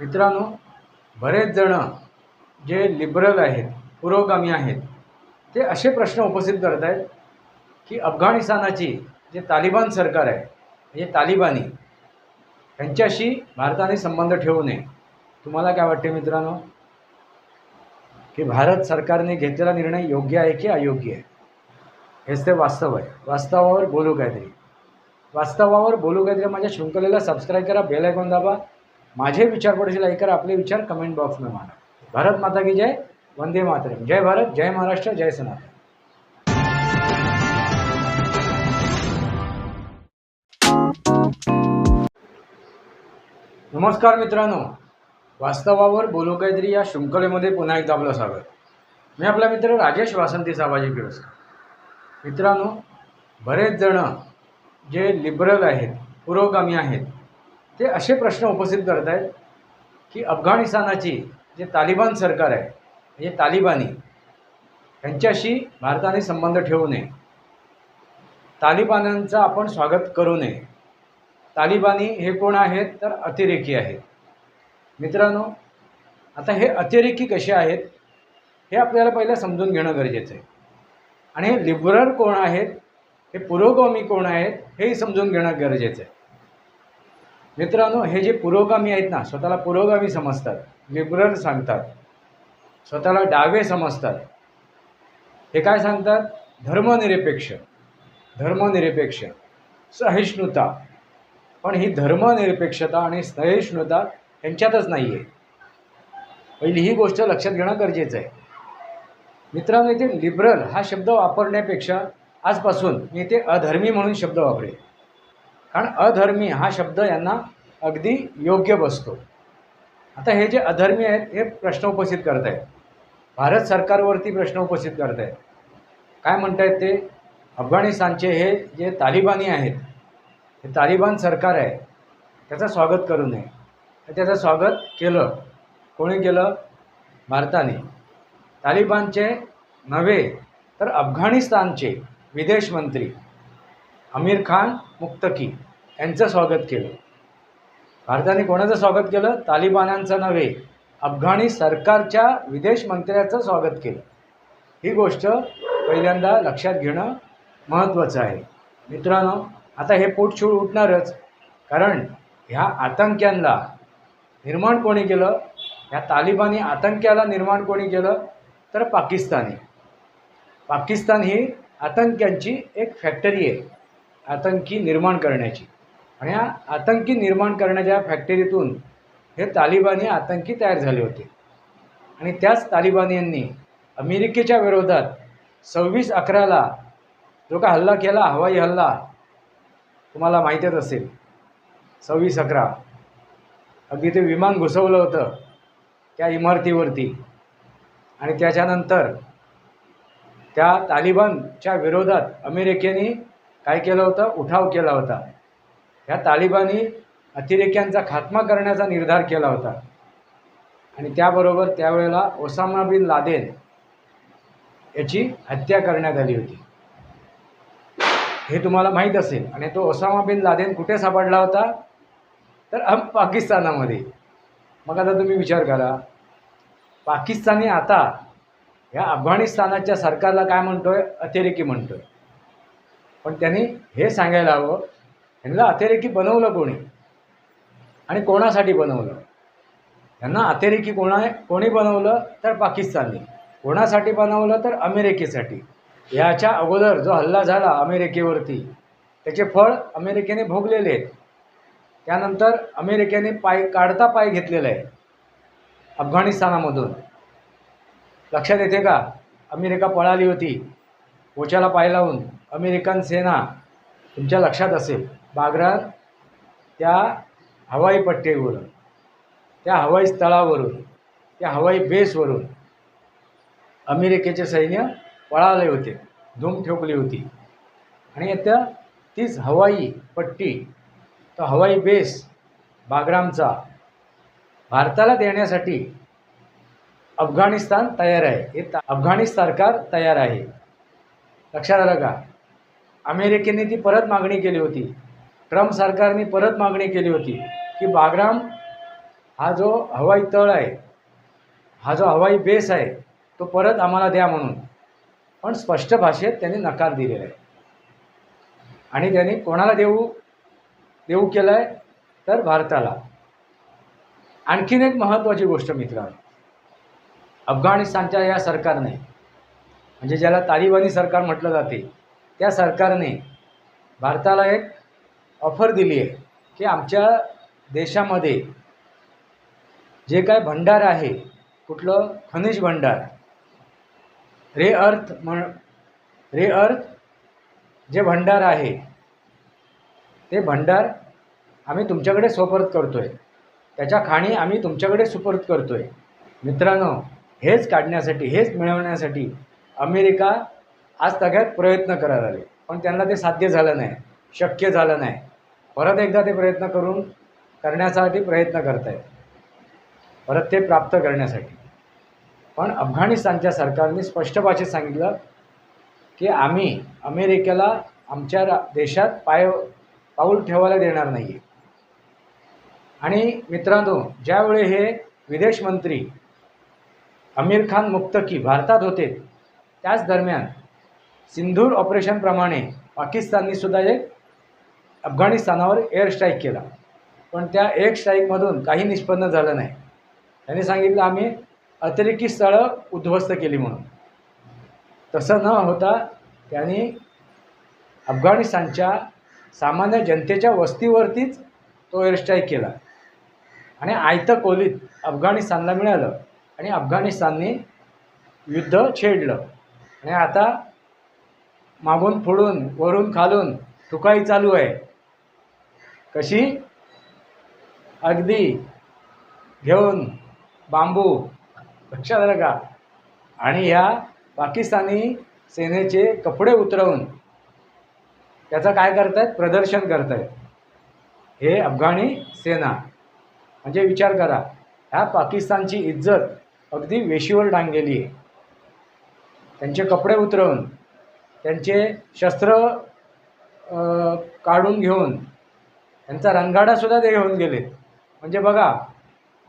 मित्रांनो बरेच जणं जे लिबरल आहेत पुरोगामी आहेत ते असे प्रश्न उपस्थित करत आहेत की अफगाणिस्तानाची जे तालिबान सरकार आहे म्हणजे तालिबानी त्यांच्याशी भारताने संबंध ठेवू नये. तुम्हाला काय वाटते मित्रांनो? की भारत सरकारने घेतलेला निर्णय योग्य आहे की अयोग्य आहे? हेच ते वास्तव आहे. वास्तवावर बोलू काहीतरी. वास्तवावर बोलू काहीतरी माझ्या शृंखलेला सबस्क्राईब करा बेल आयकॉन दाबा माझे विचार पडशील ऐकर आपले विचार कमेंट बॉक्समध्ये मांडा. भारत माता की जय वंदे मातरम. जय भारत जय महाराष्ट्र जय सनातन. नमस्कार मित्रांनो. वास्तवावर बोलू काहीतरी या शृंखलेमध्ये पुन्हा एकदा आपलं स्वागत. मी आपला मित्र राजेश वासंती साबाजी किळसकर मित्रांनो बरेच जण जे लिबरल आहेत पुरोगामी आहेत ते असे प्रश्न उपस्थित करत आहेत की अफगाणिस्तानाची जे तालिबान सरकार आहे म्हणजे तालिबानी ह्यांच्याशी भारताने संबंध ठेवू नये. तालिबानांचं आपण स्वागत करू नये. तालिबानी हे कोण आहेत तर अतिरेकी आहेत. मित्रांनो आता हे अतिरेकी कसे आहेत हे आपल्याला पहिलं समजून घेणं गरजेचं आहे. आणि हे लिबरल कोण आहेत हे पुरोगामी कोण आहेत हेही समजून घेणं गरजेचं आहे. मित्रांनो हे जे पुरोगामी आहेत ना स्वतःला पुरोगामी समजतात. लिबरल सांगतात. स्वतःला डावे समजतात. हे काय सांगतात? धर्मनिरपेक्ष. धर्मनिरपेक्ष. सहिष्णुता. पण ही धर्मनिरपेक्षता आणि सहिष्णुता यांच्यातच नाही आहे पहिली ही गोष्ट लक्षात घेणं गरजेचं आहे. मित्रांनो इथे लिबरल हा शब्द वापरण्यापेक्षा आजपासून मी इथे अधर्मी म्हणून शब्द वापरेल कारण अधर्मी हा शब्द यांना अगदी योग्य बसतो. आता हे जे अधर्मी आहेत हे प्रश्न उपस्थित करत आहेत भारत सरकारवरती प्रश्न उपस्थित करत आहेत काय म्हणतायत ते? अफगाणिस्तानचे हे जे तालिबानी आहेत हे तालिबान सरकार आहे त्याचं स्वागत करू नये. तर त्याचं स्वागत केलं. कोणी केलं? भारताने. तालिबानचे नव्हे तर अफगाणिस्तानचे विदेश मंत्री आमिर खान मुक्तकी. यांचं स्वागत केलं. भारताने कोणाचं स्वागत केलं? तालिबान्यांचं नव्हे अफगाणी सरकारच्या विदेश मंत्र्याचं स्वागत केलं. ही गोष्ट पहिल्यांदा लक्षात घेणं महत्त्वाचं आहे. मित्रांनो आता हे पोटशूळ उठणारच कारण ह्या आतंक्यांना निर्माण कोणी केलं? ह्या तालिबानी आतंक्याला निर्माण कोणी केलं? तर पाकिस्तानी. पाकिस्तान ही आतंक्यांची एक फॅक्टरी आहे आतंकी निर्माण करण्याची. आणि या आतंकी निर्माण करण्याच्या फॅक्टरीतून हे तालिबानी आतंकी तयार झाले होते. आणि त्याच तालिबानींनी अमेरिकेच्या विरोधात सव्वीस अकराला जो का हल्ला केला हवाई हल्ला तुम्हाला माहीतच असेल. सव्वीस अकरा. अगदी ते विमान घुसवलं होतं त्या इमारतीवरती. आणि त्याच्यानंतर त्या तालिबानच्या विरोधात अमेरिकेने काय केलं होतं? उठाव केला होता. ह्या तालिबानी अतिरेक्यांचा खात्मा करण्याचा निर्धार केला होता. आणि त्याबरोबर त्यावेळेला ओसामा बिन लादेन याची हत्या करण्यात आली होती. हे तुम्हाला माहीत असेल. आणि तो ओसामा बिन लादेन कुठे सापडला होता? तर अम पाकिस्तानामध्ये. मग आता तुम्ही विचार करा. पाकिस्तानी आता ह्या अफगाणिस्तानाच्या सरकारला काय म्हणतो आहे अतिरेकी म्हणतो आहे पण त्यांनी हे सांगायला हवं ह्यांना अतिरेकी बनवलं कोणी? आणि कोणासाठी बनवलं? यांना अतिरेकी कोणा कोणी बनवलं तर पाकिस्तानने. कोणासाठी बनवलं तर अमेरिकेसाठी. याच्या अगोदर जो हल्ला झाला अमेरिकेवरती त्याचे फळ अमेरिकेने भोगलेले आहेत. त्यानंतर अमेरिकेने पाय काढता पाय घेतलेला आहे. अफगाणिस्तानामधून. लक्षात येते का? अमेरिका पळाली होती. ओच्याला पाय लावून. अमेरिकन सेना तुमच्या लक्षात असेल. बागरात त्या हवाई पट्टीवरून त्या हवाई स्थळावरून त्या हवाई बेसवरून अमेरिकेचे सैन्य पळाले होते धूम ठोकली होती. आणि आता तीच हवाई पट्टी तो हवाई बेस बागरामचा भारताला देण्यासाठी अफगाणिस्तान तयार आहे. हे ता- अफगाणी सरकार तयार आहे. लक्षात आलं का? अमेरिकेने ती परत मागणी केली होती. ट्रम्प सरकारने परत मागणी केली होती की बागराम हा जो हवाई तळ आहे हा जो हवाई बेस आहे तो परत आम्हाला द्या म्हणून. पण स्पष्ट भाषेत त्यांनी नकार दिलेला आहे. आणि त्यांनी कोणाला देऊ देऊ केलं आहे तर भारताला. आणखीन एक महत्त्वाची गोष्ट मित्रांनो अफगाणिस्तानच्या या सरकारने म्हणजे ज्याला तालिबानी सरकार म्हटलं जाते त्या सरकारने भारताला एक ऑफर दिली आहे की आमच्या देशामध्ये जे काय भंडार आहे कुठलं खनिज भंडार रे अर्थ म्हण रे अर्थ जे भंडार आहे ते भंडार आम्ही तुमच्याकडे सोपर्द करतो आहे त्याच्या खाणी आम्ही तुमच्याकडे सुपर्त करतो आहे मित्रांनो हेच काढण्यासाठी हेच मिळवण्यासाठी अमेरिका आज सगळ्यात प्रयत्न करायला आले पण त्यांना ते साध्य झालं नाही. शक्य झालं नाही. परत एकदा ते प्रयत्न करून करण्यासाठी प्रयत्न करत आहेत परत ते प्राप्त करण्यासाठी. पण अफगाणिस्तानच्या सरकारने स्पष्ट भाषेत सांगितलं की आम्ही अमेरिकेला आमच्या रा देशात पाय पाऊल ठेवायला देणार नाही आहे आणि मित्रांनो ज्यावेळी हे विदेश मंत्री आमिर खान मुक्तकी भारतात होते त्याच दरम्यान सिंधूर ऑपरेशनप्रमाणे पाकिस्ताननी सुद्धा एक अफगाणिस्तानावर एअर स्ट्राईक केला. पण त्या एअर स्ट्राईकमधून काही निष्पन्न झालं नाही. त्यांनी सांगितलं आम्ही अतिरेकी स्थळं उद्ध्वस्त केली म्हणून. तसं न होता त्यांनी अफगाणिस्तानच्या सामान्य जनतेच्या वस्तीवरतीच तो एअर स्ट्राईक केला. आणि आयतं कोलीत अफगाणिस्तानला मिळालं आणि अफगाणिस्तानने युद्ध छेडलं. आणि आता मागून फोडून वरून खालून ठुकाई चालू आहे. कशी? अगदी. घेऊन. बांबू. लक्षात आलं का? आणि ह्या पाकिस्तानी सेनेचे कपडे उतरवून त्याचं काय करतायत? प्रदर्शन करतायत. हे अफगाणी सेना. म्हणजे विचार करा ह्या पाकिस्तानची इज्जत अगदी वेशीवर डांगलेली आहे. त्यांचे कपडे उतरवून त्यांचे शस्त्र काढून घेऊन त्यांचा रणगाडासुद्धा ते घेऊन गेलेत म्हणजे बघा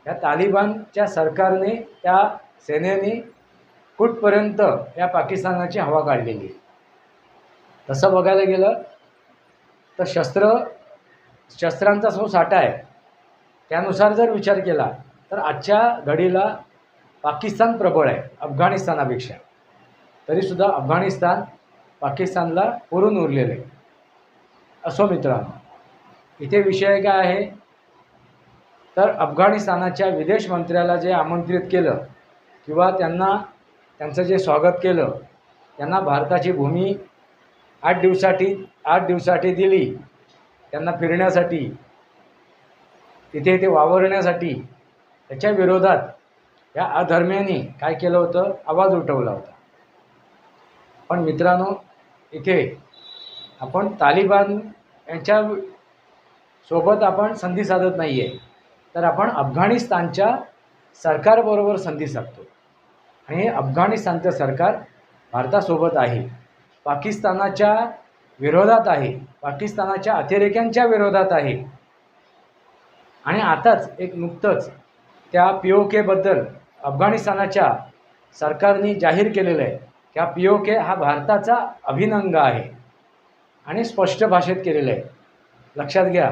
या तालिबानच्या सरकारने त्या सेनेने कुठपर्यंत या पाकिस्तानाची हवा काढलेली. तसं बघायला गेलं तर शस्त्र शस्त्रांचा जो साठा आहे त्यानुसार जर विचार केला तर आजच्या घडीला पाकिस्तान प्रबळ आहे अफगाणिस्तानापेक्षा. तरीसुद्धा अफगाणिस्तान पाकिस्तानला पुरून उरलेलं आहे. असो मित्रांनो इथे विषय काय आहे? तर अफगाणिस्तानाच्या विदेश मंत्र्याला जे आमंत्रित केलं किंवा त्यांना त्यांचं जे स्वागत केलं त्यांना भारताची भूमी आठ दिवसाठी आठ दिवसाठी दिली. त्यांना फिरण्यासाठी तिथे ते वावरण्यासाठी त्याच्या विरोधात या अधर्म्यांनी काय केलं होतं? आवाज उठवला होता. पण मित्रांनो इथे आपण तालिबान यांच्या सोबत आपण संधी साधत नाही आहे तर आपण अफगाणिस्तानच्या सरकारबरोबर संधी साधतो. आणि हे अफगाणिस्तानचं सरकार भारतासोबत आहे पाकिस्तानाच्या विरोधात आहे पाकिस्तानाच्या अतिरेक्यांच्या विरोधात आहे. आणि आताच एक नुकतंच त्या पी ओ केबद्दल अफगाणिस्तानाच्या सरकारने जाहीर केलेलं आहे की हा पी ओ के हा भारताचा अभिनंग आहे. आणि स्पष्ट भाषेत केलेलं आहे. लक्षात घ्या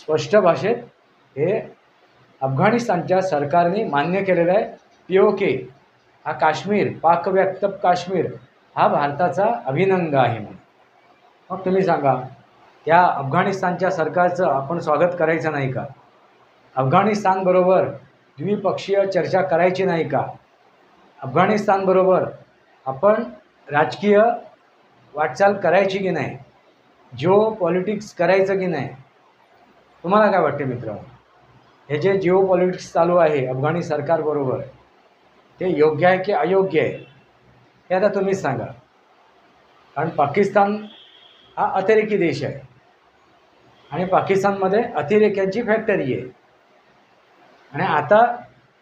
स्पष्ट भाषेत हे अफगाणिस्तानच्या सरकारने मान्य केलेलं आहे. पी ओ के हा काश्मीर पाकव्याप्त काश्मीर हा भारताचा अभिनंग आहे म्हणून. मग तुम्ही सांगा त्या अफगाणिस्तानच्या सरकारचं आपण स्वागत करायचं नाही का? अफगाणिस्तानबरोबर द्विपक्षीय चर्चा करायची नाही का? अफगाणिस्तानबरोबर आपण राजकीय वाटचाल करायची की नाही? जिओ पॉलिटिक्स करायचं की नाही? तुम्हाला काय वाटते मित्रांनो हे जे जिओ पॉलिटिक्स चालू आहे अफगाणी सरकारबरोबर ते योग्य आहे की अयोग्य आहे? हे आता तुम्हीच सांगा. कारण पाकिस्तान हा अतिरेकी देश आहे. आणि पाकिस्तानमध्ये अतिरेक्यांची फॅक्टरी आहे. आणि आता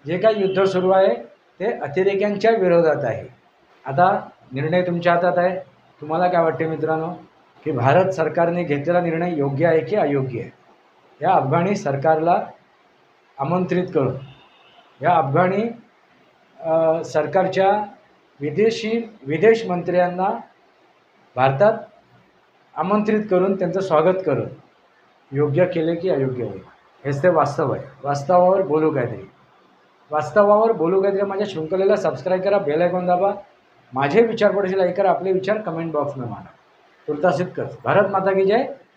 जे काही युद्ध सुरू आहे ते अतिरेक्यांच्या विरोधात आहे. आता निर्णय तुमच्या हातात आहे. तुम्हाला काय वाटते मित्रांनो? की भारत सरकारने घेतलेला निर्णय योग्य आहे की अयोग्य आहे? या अफगाणी सरकारला आमंत्रित करून या अफगाणी सरकारच्या विदेशी विदेश मंत्र्यांना भारतात आमंत्रित करून त्यांचं स्वागत करून योग्य केले की अयोग्य होईल. हेच ते वास्तव आहे. वास्तवावर बोलू काहीतरी. वास्तवावर बोलू काहीतरी. माझ्या शृंखलेला सबस्क्राईब करा बेल आयकॉन दाबा. माझे विचार पडशील ऐकर आपले विचार कमेंट बॉक्समध्ये मांडा. तुर्तासित कर. भारत माता की जय.